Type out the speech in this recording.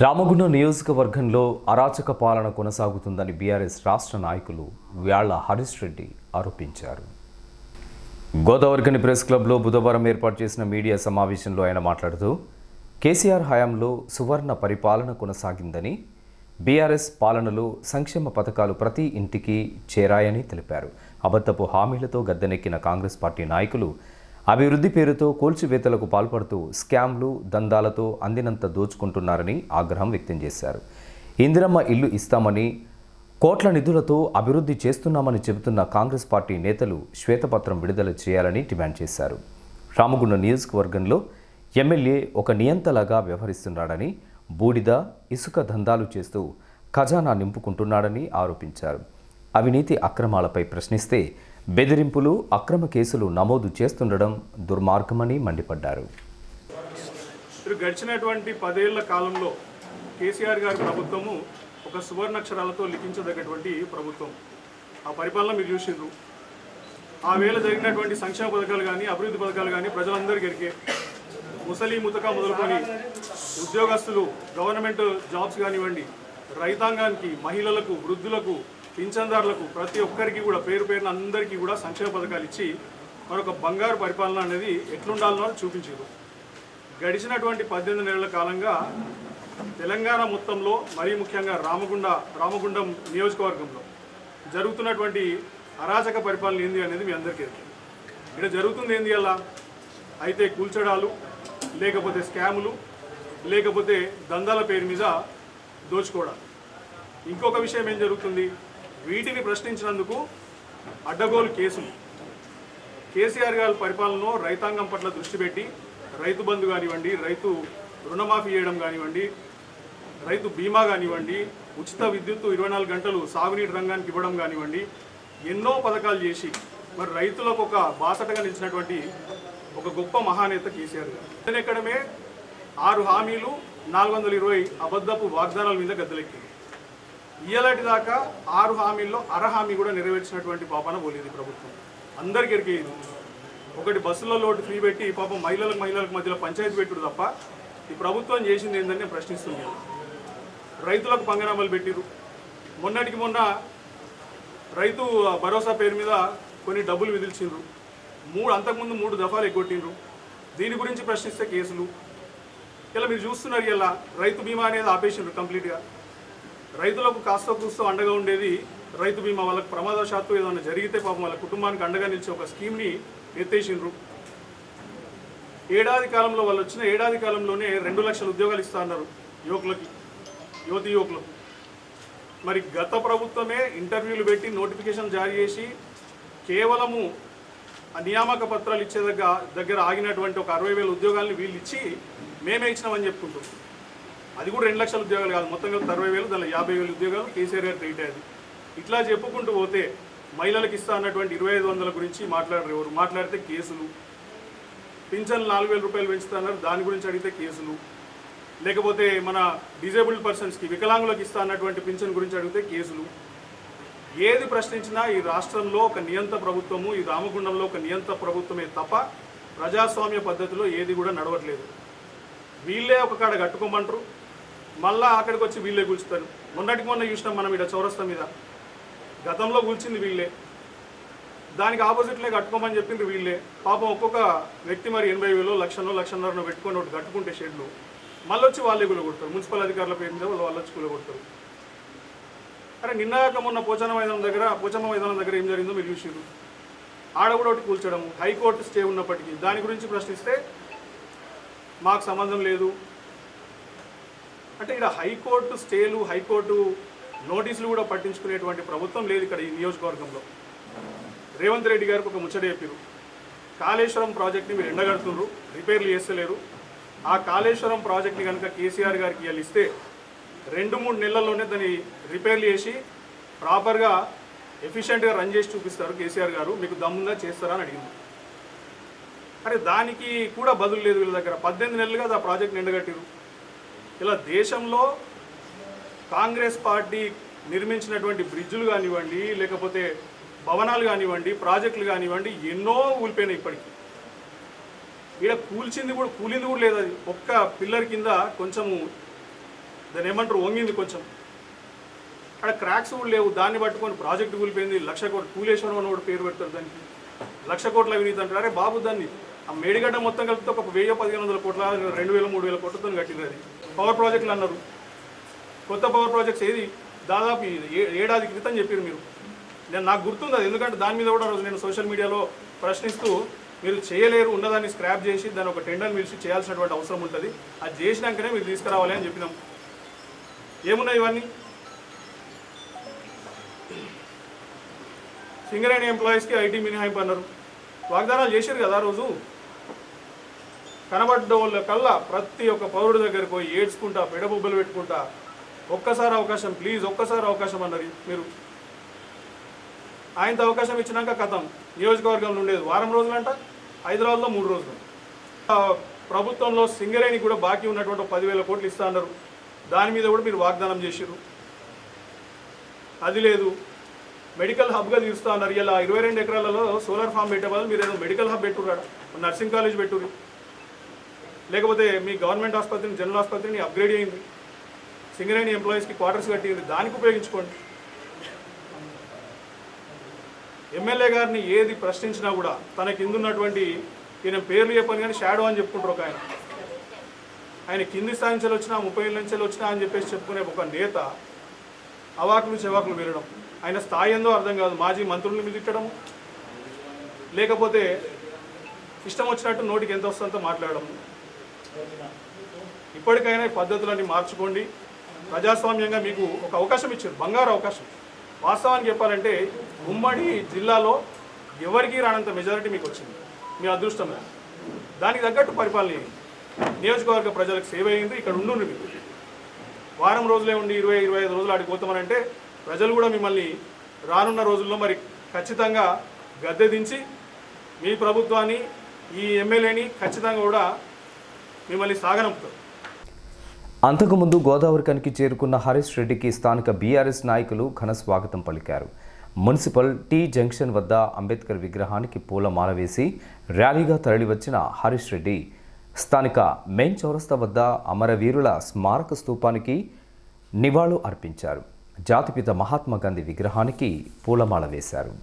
రామగుండం నియోజకవర్గంలో అరాచక పాలన కొనసాగుతుందని బీఆర్ఎస్ రాష్ట్ర నాయకులు వ్యాళ్ళ హరీష్ రెడ్డి ఆరోపించారు. గోదావరికని ప్రెస్ క్లబ్లో బుధవారం ఏర్పాటు చేసిన మీడియా సమావేశంలో ఆయన మాట్లాడుతూ కేసీఆర్ హయాంలో సువర్ణ పరిపాలన కొనసాగిందని బీఆర్ఎస్ పాలనలో సంక్షేమ పథకాలు ప్రతి ఇంటికి చేరాయని తెలిపారు. అబద్ధపు హామీలతో గద్దెనెక్కిన కాంగ్రెస్ పార్టీ నాయకులు అభివృద్ధి పేరుతో కూల్చివేతలకు పాల్పడుతూ స్కామ్లు దందాలతో అందినంత దోచుకుంటున్నారని ఆగ్రహం వ్యక్తం చేశారు. ఇందిరమ్మ ఇల్లు ఇస్తామని కోట్ల నిధులతో అభివృద్ధి చేస్తున్నామని చెబుతున్న కాంగ్రెస్ పార్టీ నేతలు శ్వేతపత్రం విడుదల చేయాలని డిమాండ్ చేశారు. రామగుండ నియోజకవర్గంలో ఎమ్మెల్యే ఒక నియంతలాగా వ్యవహరిస్తున్నాడని బూడిద ఇసుక దందాలు చేస్తూ ఖజానా నింపుకుంటున్నాడని ఆరోపించారు. అవినీతి అక్రమాలపై ప్రశ్నిస్తే బెదిరింపులు అక్రమ కేసులు నమోదు చేస్తుండడం దుర్మార్గమని మండిపడ్డారు. మీరు గడిచినటువంటి పదేళ్ళ కాలంలో కేసీఆర్ గారి ప్రభుత్వము ఒక సువర్ణక్షరాలతో లిఖించదగినటువంటి ప్రభుత్వం. ఆ పరిపాలన మీరు చూసిండ్రు. ఆ వేళ జరిగినటువంటి సంక్షేమ పథకాలు కానీ అభివృద్ధి పథకాలు కానీ ప్రజలందరికీ ఎరికే ముసలి ముతక మొదలుకొని ఉద్యోగస్తులు గవర్నమెంట్ జాబ్స్ కానివ్వండి రైతాంగానికి మహిళలకు వృద్ధులకు పింఛన్దారులకు ప్రతి ఒక్కరికి కూడా పేరు పేరున అందరికీ కూడా సంక్షేమ పథకాలు ఇచ్చి మరొక బంగారు పరిపాలన అనేది ఎట్లుండాలనో చూపించారు. గడిచినటువంటి పద్దెనిమిది నెలల కాలంగా తెలంగాణ మొత్తంలో మరీ ముఖ్యంగా రామగుండ రామగుండం నియోజకవర్గంలో జరుగుతున్నటువంటి అరాచక పరిపాలన ఏంది అనేది మీ అందరికీ ఇక్కడ జరుగుతుంది ఏంది అలా? అయితే కూల్చడాలు లేకపోతే స్కాములు లేకపోతే దందాల పేరు మీద దోచుకోవడాలు. ఇంకొక విషయం ఏం జరుగుతుంది? వీటిని ప్రశ్నించినందుకు అడ్డగోలు కేసులు కేసీఆర్ గారి పరిపాలనలో రైతాంగం పట్ల దృష్టి పెట్టి రైతు బంధు కానివ్వండి రైతు రుణమాఫీ చేయడం కానివ్వండి రైతు బీమా కానివ్వండి ఉచిత విద్యుత్తు ఇరవై నాలుగు గంటలు సాగునీటి రంగానికి ఇవ్వడం కానివ్వండి ఎన్నో పథకాలు చేసి మరి రైతులకు ఒక బాసటగా నిలిచినటువంటి ఒక గొప్ప మహానేత కేసీఆర్ గారు. ఎక్కడమే ఆరు హామీలు నాలుగు వందల ఇరవై అబద్ధపు వాగ్దానాల మీద గద్దెలెక్కింది. ఇయ్యలాంటి దాకా ఆరు హామీల్లో అర హామీ కూడా నెరవేర్చినటువంటి పాపన పోలేదు ప్రభుత్వం. అందరికీ ఎరికేది ఒకటి బస్సులలో ఒకటి ఫ్రీ పెట్టి పాపం మహిళలకు మహిళలకు మధ్యలో పంచాయతీ పెట్టుడు తప్ప ఈ ప్రభుత్వం చేసింది ఏంటని నేను ప్రశ్నిస్తున్నాను రైతులకు పంగనామాలు పెట్టిరు మొన్నటికి మొన్న రైతు భరోసా పేరు మీద కొన్ని డబ్బులు విధిల్చిండ్రు. మూడు అంతకుముందు మూడు దఫాలు ఎగ్గొట్టిండ్రు. దీని గురించి ప్రశ్నిస్తే కేసులు. ఇలా మీరు చూస్తున్నారు ఇలా రైతు బీమా అనేది ఆపేసిండ్రు కంప్లీట్గా. రైతులకు కాస్త కూస్తో అండగా ఉండేది రైతు బీమా వాళ్ళకి ప్రమాదవశాత్తు ఏదైనా జరిగితే పాపం వాళ్ళ కుటుంబానికి అండగా నిలిచే ఒక స్కీమ్ని ఎత్తేసిండ్రు. ఏడాది కాలంలో వాళ్ళు వచ్చిన ఏడాది కాలంలోనే రెండు లక్షల ఉద్యోగాలు ఇస్తా అన్నారు యువకులకి యువతి యువకులకు మరి గత ప్రభుత్వమే ఇంటర్వ్యూలు పెట్టి నోటిఫికేషన్ జారీ చేసి కేవలము నియామక పత్రాలు ఇచ్చే దగ్గర దగ్గర ఆగినటువంటి ఒక అరవై వేల ఉద్యోగాల్ని వీళ్ళు ఇచ్చి మేమే ఇచ్చినామని చెప్పుకుంటున్నాం అది కూడా రెండు లక్షల ఉద్యోగాలు కాదు. మొత్తం కలిపి అరవై వేలు దానిలో యాభై వేల ఉద్యోగాలు కేసీఆర్ గారు ట్రీట్ అయ్యేది ఇట్లా చెప్పుకుంటూ పోతే మహిళలకు ఇస్తా అన్నటువంటి ఇరవై ఐదు వందల గురించి మాట్లాడరు ఎవరు. మాట్లాడితే కేసులు. పింఛన్లు నాలుగు వేల రూపాయలు పెంచుతున్నారు దాని గురించి అడిగితే కేసులు. లేకపోతే మన డిజేబుల్డ్ పర్సన్స్కి వికలాంగులకు ఇస్తా అన్నటువంటి పింఛన్ గురించి అడిగితే కేసులు. ఏది ప్రశ్నించినా ఈ రాష్ట్రంలో ఒక నియంత ప్రభుత్వము ఈ రామగుండంలో ఒక నియంత ప్రభుత్వమే తప్ప ప్రజాస్వామ్య పద్ధతిలో ఏది కూడా నడవట్లేదు. వీళ్ళే ఒక కాడ కట్టుకోమంటారు. మళ్ళా అక్కడికి వచ్చి వీళ్ళే కూల్చుతారు. మొన్నటికి మొన్న చూసినాం మనం ఇక్కడ చౌరస్తా మీద. గతంలో కూల్చింది వీళ్ళే. దానికి ఆపోజిట్లే కట్టుకోమని చెప్పింది వీళ్ళే. పాపం ఒక్కొక్క వ్యక్తి మరి ఎనభై వేలు లక్షలో లక్షన్నరనో పెట్టుకొని ఒకటి కట్టుకుంటే షెడ్లు. మళ్ళీ వచ్చి వాళ్ళే కూలగొడతారు. మున్సిపల్ అధికారుల పేరు మీద వాళ్ళు వాళ్ళు వచ్చి కూలగొడతారు. అరే నిన్నాక మొన్న పోచమ్మ మైదానం దగ్గర పోచమ్మ మైదానం దగ్గర ఏం జరిగిందో మీరు చూసారు ఆడ కూడా ఒకటి కూల్చడం హైకోర్టు స్టే ఉన్నప్పటికీ. దాని గురించి ప్రశ్నిస్తే మాకు సంబంధం లేదు. అంటే ఇక్కడ హైకోర్టు స్టేలు హైకోర్టు నోటీసులు కూడా పట్టించుకునేటువంటి ప్రభుత్వం లేదు ఇక్కడ ఈ నియోజకవర్గంలో. రేవంత్ రెడ్డి గారికి ఒక ముచ్చట చెప్పారు. కాళేశ్వరం ప్రాజెక్ట్ని మీరు ఎండగడుతున్నారు రిపేర్లు చేస్తలేరు. ఆ కాళేశ్వరం ప్రాజెక్ట్ని కనుక కేసీఆర్ గారికి వెళ్ళిస్తే ఇస్తే రెండు మూడు నెలల్లోనే దాన్ని రిపేర్లు చేసి ప్రాపర్గా ఎఫిషియెంట్గా రన్ చేసి చూపిస్తారు కేసీఆర్ గారు. మీకు దమ్ముందా చేస్తారా అని అడిగింది. అరే దానికి కూడా బదులు లేదు వీళ్ళ దగ్గర. పద్దెనిమిది నెలలుగా ఆ ప్రాజెక్ట్ ఎండగట్టిరు ఇలా దేశంలో కాంగ్రెస్ పార్టీ నిర్మించినటువంటి బ్రిడ్జులు కానివ్వండి లేకపోతే భవనాలు కానివ్వండి ప్రాజెక్టులు కానివ్వండి ఎన్నో కూలిపోయినాయి ఇప్పటికి. ఇక్కడ కూల్చింది కూడా కూలింది కూడా లేదు అది. ఒక్క పిల్లర్ కింద కొంచెము దాన్ని ఏమంటారు వంగింది కొంచెం. అక్కడ క్రాక్స్ కూడా లేవు. దాన్ని పట్టుకొని ప్రాజెక్ట్ కూలిపోయింది. లక్ష కోట్లు కూలేశ్వరం అని కూడా పేరు పెడతారు దానికి. లక్ష కోట్ల అవినీతి అంటారు. అరే బాబు దాన్ని ఆ మేడిగడ్డ మొత్తం కలిపితే ఒక వెయ్యి పదిహేను వందల కోట్ల రెండు వేల మూడు వేల కోట్లతో కట్టింది అది. పవర్ ప్రాజెక్టులు అన్నారు. కొత్త పవర్ ప్రాజెక్ట్స్ ఏది? దాదాపు ఏ- ఏడాది క్రితం చెప్పారు మీరు. నేను నాకు గుర్తుంది అది ఎందుకంటే దాని మీద కూడా రోజు నేను సోషల్ మీడియాలో ప్రశ్నిస్తూ మీరు చేయలేరు ఉన్నదాన్ని స్క్రాప్ చేసి దాని ఒక టెండర్ పిలిచి చేయాల్సినటువంటి అవసరం ఉంటుంది. అది చేసినాకనే మీరు తీసుకురావాలి అని చెప్పినాం. ఏమున్నాయి ఇవన్నీ? సింగరేణి ఎంప్లాయీస్కి ఐటీ మినహాయింపు అన్నారు. వాగ్దానాలు చేశారు కదా రోజు. కనబడ్డ వాళ్ళ కల్లా ప్రతి ఒక్క పౌరుడి దగ్గరికి పోయి ఏడ్చుకుంటా పెడబొబ్బలు పెట్టుకుంటా ఒక్కసారి అవకాశం ప్లీజ్ ఒక్కసారి అవకాశం అన్నది మీరు. ఆయనతో అవకాశం ఇచ్చినాక కథం. నియోజకవర్గంలో ఉండేది వారం రోజులంట హైదరాబాద్లో మూడు రోజులు. ప్రభుత్వంలో సింగరేణి కూడా బాకీ ఉన్నటువంటి పదివేల కోట్లు ఇస్తా అన్నారు. దాని మీద కూడా మీరు వాగ్దానం చేసిర్రు. అది లేదు. మెడికల్ హబ్గా తీరుస్తా అన్నారు. ఇలా ఇరవై రెండు ఎకరాలలో సోలార్ ఫామ్ పెట్టే బదులు మీరు ఏదో మెడికల్ హబ్ పెట్టుర్రాడ? నర్సింగ్ కాలేజ్ పెట్టుర్రు. లేకపోతే మీ గవర్నమెంట్ ఆసుపత్రిని జనరల్ ఆసుపత్రిని అప్గ్రేడ్ అయింది. సింగరేణి ఎంప్లాయీస్కి క్వార్టర్స్ కట్టింది. దానికి ఉపయోగించుకోండి. ఎమ్మెల్యే గారిని ఏది ప్రశ్నించినా కూడా తన కిందున్నటువంటి ఈయన పేర్లు చెప్పని కానీ షాడో అని చెప్పుకుంటారు ఒక ఆయన. ఆయన కింది స్థాయి నుంచి వచ్చినా ముప్పై ఏళ్ళ నుంచి వచ్చినా అని చెప్పేసి చెప్పుకునే ఒక నేత అవాకులు చెవాకులు వెళ్ళడం ఆయన స్థాయి ఏందో అర్థం కాదు. మాజీ మంత్రులను మిదిట్టడం లేకపోతే ఇష్టం వచ్చినట్టు నోటికి ఎంత వస్తుందో మాట్లాడడం ఇప్పటికైనా పద్ధతులన్నీ మార్చుకోండి. ప్రజాస్వామ్యంగా మీకు ఒక అవకాశం ఇచ్చారు బంగారు అవకాశం. వాస్తవానికి చెప్పాలంటే ఉమ్మడి జిల్లాలో ఎవరికీ రానంత మెజారిటీ మీకు వచ్చింది. మీ అదృష్టం దానికి తగ్గట్టు పరిపాలన నియోజకవర్గ ప్రజలకు సేవ అయింది ఇక్కడ ఉండు మీకు వారం రోజులే ఉండి ఇరవై ఇరవై ఐదు రోజులు ఆడికి పోతామనంటే ప్రజలు కూడా మిమ్మల్ని రానున్న రోజుల్లో మరి ఖచ్చితంగా గద్దె దించి మీ ప్రభుత్వాన్ని ఈ ఎమ్మెల్యేని ఖచ్చితంగా కూడా మిమ్మల్ని సాగనంపుతాం. అంతకుముందు గోదావరికానికి చేరుకున్న హరీష్ రెడ్డికి స్థానిక బీఆర్ఎస్ నాయకులు ఘన స్వాగతం పలికారు. మున్సిపల్ టీ జంక్షన్ వద్ద అంబేద్కర్ విగ్రహానికి పూలమాల వేసి ర్యాలీగా తరలివచ్చిన హరీష్ రెడ్డి స్థానిక మెయిన్ చౌరస్తా వద్ద అమరవీరుల స్మారక స్తూపానికి నివాళులు అర్పించారు. జాతిపిత మహాత్మా గాంధీ విగ్రహానికి పూలమాల వేశారు.